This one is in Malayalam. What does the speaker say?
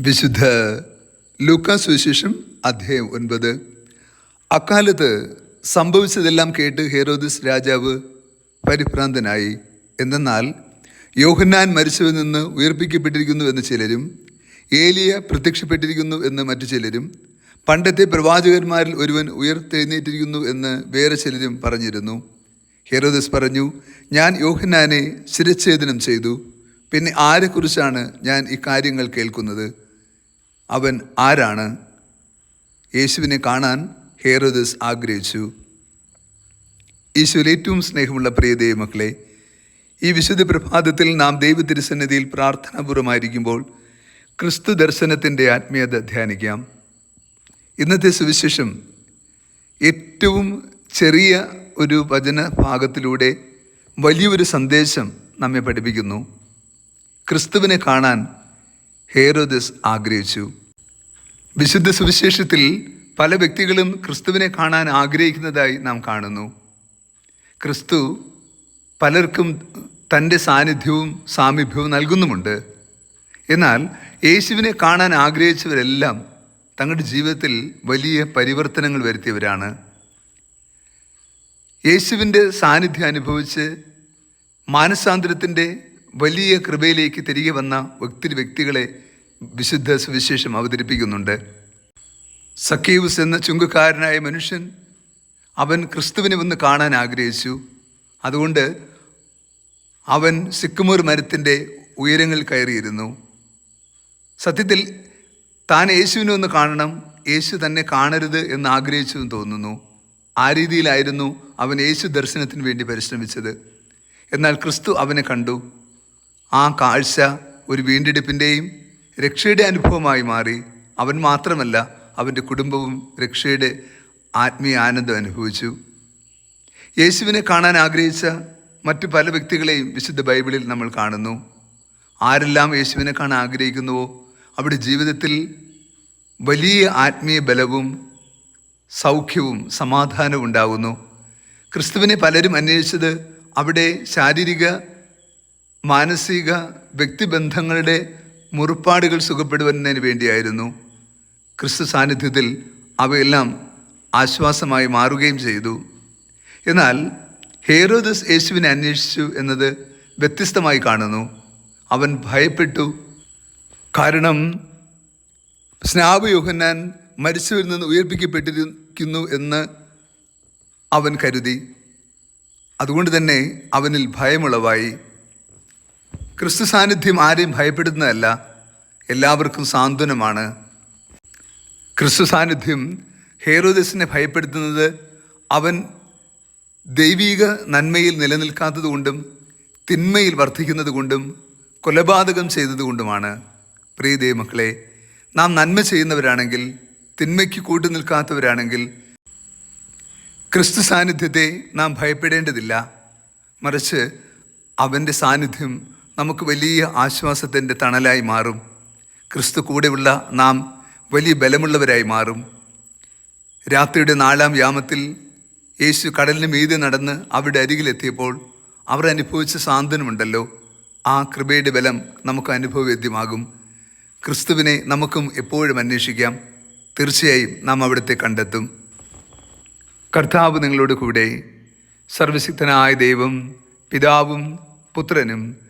വിശുദ്ധ ലൂക്കാസ് സുവിശേഷം അധ്യായം ഒൻപത്. അക്കാലത്ത് സംഭവിച്ചതെല്ലാം കേട്ട് ഹേറോദിസ് രാജാവ് പരിഭ്രാന്തനായി. എന്തെന്നാൽ യോഹന്നാൻ മരിച്ചവരിൽ നിന്ന് ഉയർപ്പിക്കപ്പെട്ടിരിക്കുന്നു എന്ന് ചിലരും ഏലിയ പ്രത്യക്ഷപ്പെട്ടിരിക്കുന്നു എന്ന് മറ്റു ചിലരും പണ്ടത്തെ പ്രവാചകന്മാരിൽ ഒരുവൻ ഉയർത്തെഴുന്നേറ്റിരിക്കുന്നു എന്ന് വേറെ ചിലരും പറഞ്ഞിരുന്നു. ഹെരോദസ് പറഞ്ഞു ഞാൻ യോഹന്നാനെ ശിരച്ഛേദനം ചെയ്തു. പിന്നെ ആരെക്കുറിച്ചാണ് ഞാൻ ഇക്കാര്യങ്ങൾ കാര്യങ്ങൾ കേൾക്കുന്നത്? അവൻ ആരാണ്? യേശുവിനെ കാണാൻ ഹേറോദസ് ആഗ്രഹിച്ചു. ഈശോയിൽ ഏറ്റവും സ്നേഹമുള്ള പ്രിയ ദൈവമക്കളെ ഈ വിശുദ്ധ പ്രഭാതത്തിൽ നാം ദൈവ തിരുസന്നിധിയിൽ പ്രാർത്ഥനാപൂർവമായിരിക്കുമ്പോൾ ക്രിസ്തു ദർശനത്തിന്റെ ആത്മീയത ധ്യാനിക്കാം. ഇന്നത്തെ സുവിശേഷം ഏറ്റവും ചെറിയ ഒരു വചന ഭാഗത്തിലൂടെ വലിയൊരു സന്ദേശം നമ്മെ പഠിപ്പിക്കുന്നു. ക്രിസ്തുവിനെ കാണാൻ ഹേറോദസ് ആഗ്രഹിച്ചു. വിശുദ്ധ സുവിശേഷത്തിൽ പല വ്യക്തികളും ക്രിസ്തുവിനെ കാണാൻ ആഗ്രഹിക്കുന്നതായി നാം കാണുന്നു. ക്രിസ്തു പലർക്കും തന്റെ സാന്നിധ്യവും സാമീപ്യവും നൽകുന്നുമുണ്ട്. എന്നാൽ യേശുവിനെ കാണാൻ ആഗ്രഹിച്ചവരെല്ലാം തങ്ങളുടെ ജീവിതത്തിൽ വലിയ പരിവർത്തനങ്ങൾ വരുത്തിയവരാണ്. യേശുവിന്റെ സാന്നിധ്യം അനുഭവിച്ച് മാനസാന്തരത്തിന്റെ വലിയ കൃപയിലേക്ക് തിരികെ വന്ന ഒത്തിരി വ്യക്തികളെ വിശുദ്ധ സുവിശേഷം അവതരിപ്പിക്കുന്നുണ്ട്. സക്കീവസ് എന്ന ചുങ്കക്കാരനായ മനുഷ്യൻ അവൻ ക്രിസ്തുവിനെ ഒന്ന് കാണാൻ ആഗ്രഹിച്ചു. അതുകൊണ്ട് അവൻ സിക്കുമൂർ മരത്തിന്റെ ഉയരങ്ങൾ കയറിയിരുന്നു. സത്യത്തിൽ താൻ യേശുവിനെ ഒന്ന് കാണണം യേശു തന്നെ കാണരുത് എന്ന് ആഗ്രഹിച്ചു തോന്നുന്നു. ആ രീതിയിലായിരുന്നു അവൻ യേശു ദർശനത്തിന് വേണ്ടി പരിശ്രമിച്ചത്. എന്നാൽ ക്രിസ്തു അവനെ കണ്ടു. ആ കാഴ്ച ഒരു വീണ്ടെടുപ്പിന്റെയും രക്ഷയുടെ അനുഭവമായി മാറി. അവൻ മാത്രമല്ല അവന്റെ കുടുംബവും രക്ഷയുടെ ആത്മീയ ആനന്ദം അനുഭവിച്ചു. യേശുവിനെ കാണാൻ ആഗ്രഹിച്ച മറ്റ് പല വ്യക്തികളെയും വിശുദ്ധ ബൈബിളിൽ നമ്മൾ കാണുന്നു. ആരെല്ലാം യേശുവിനെ കാണാൻ ആഗ്രഹിക്കുന്നുവോ അവിടെ ജീവിതത്തിൽ വലിയ ആത്മീയ ബലവും സൗഖ്യവും സമാധാനവും ഉണ്ടാകുന്നു ക്രിസ്തുവിനെ പലരും അന്വേഷിച്ചത് അവിടെ ശാരീരിക മാനസിക വ്യക്തിബന്ധങ്ങളുടെ മുറിപ്പാടുകൾ സുഖപ്പെടുന്നതിന് വേണ്ടിയായിരുന്നു ക്രിസ്തു സാന്നിധ്യത്തിൽ അവയെല്ലാം ആശ്വാസമായി മാറുകയും ചെയ്തു. എന്നാൽ ഹേറോദസ് യേശുവിനെ അന്വേഷിച്ചു എന്നത് വ്യത്യസ്തമായി കാണുന്നു. അവൻ ഭയപ്പെട്ടു. കാരണം സ്നാപ യോഹന്നാൻ മരിച്ചവരിൽ നിന്ന് ഉയർപ്പിക്കപ്പെട്ടിരിക്കുന്നു എന്ന് അവൻ കരുതി. അതുകൊണ്ട് തന്നെ അവനിൽ ഭയമുളവായി. ക്രിസ്തു സാന്നിധ്യം ആരെയും ഭയപ്പെടുന്നതല്ല എല്ലാവർക്കും സാന്ത്വനമാണ്. ക്രിസ്തു സാന്നിധ്യം ഹേറോദസിനെ ഭയപ്പെടുത്തുന്നത് അവൻ ദൈവീക നന്മയിൽ നിലനിൽക്കാത്തതുകൊണ്ടും തിന്മയിൽ വർദ്ധിക്കുന്നത് കൊണ്ടും കൊലപാതകം ചെയ്തതുകൊണ്ടുമാണ്. പ്രിയ ദൈവമക്കളെ നാം നന്മ ചെയ്യുന്നവരാണെങ്കിൽ തിന്മയ്ക്ക് കൂട്ടു നിൽക്കാത്തവരാണെങ്കിൽ ക്രിസ്തു സാന്നിധ്യത്തെ നാം ഭയപ്പെടേണ്ടതില്ല. മറിച്ച് അവന്റെ സാന്നിധ്യം നമുക്ക് വലിയ ആശ്വാസത്തിന്റെ തണലായി മാറും. ക്രിസ്തു കൂടെയുള്ള നാം വലിയ ബലമുള്ളവരായി മാറും. രാത്രിയുടെ നാലാം യാമത്തിൽ യേശു കടലിന് മീതെ നടന്ന് അവിടെ അരികിലെത്തിയപ്പോൾ അവർ അനുഭവിച്ച സാന്ത്വനമുണ്ടല്ലോ. ആ കൃപയുടെ ബലം നമുക്ക് അനുഭവവേദ്യമാകും. ക്രിസ്തുവിനെ നമുക്കും എപ്പോഴും അന്വേഷിക്കാം. തീർച്ചയായും നാം അവിടുത്തെ കണ്ടെത്തും. കർത്താവ് നിങ്ങളോട് കൂടെ സർവശക്തനായ ദൈവം പിതാവും പുത്രനും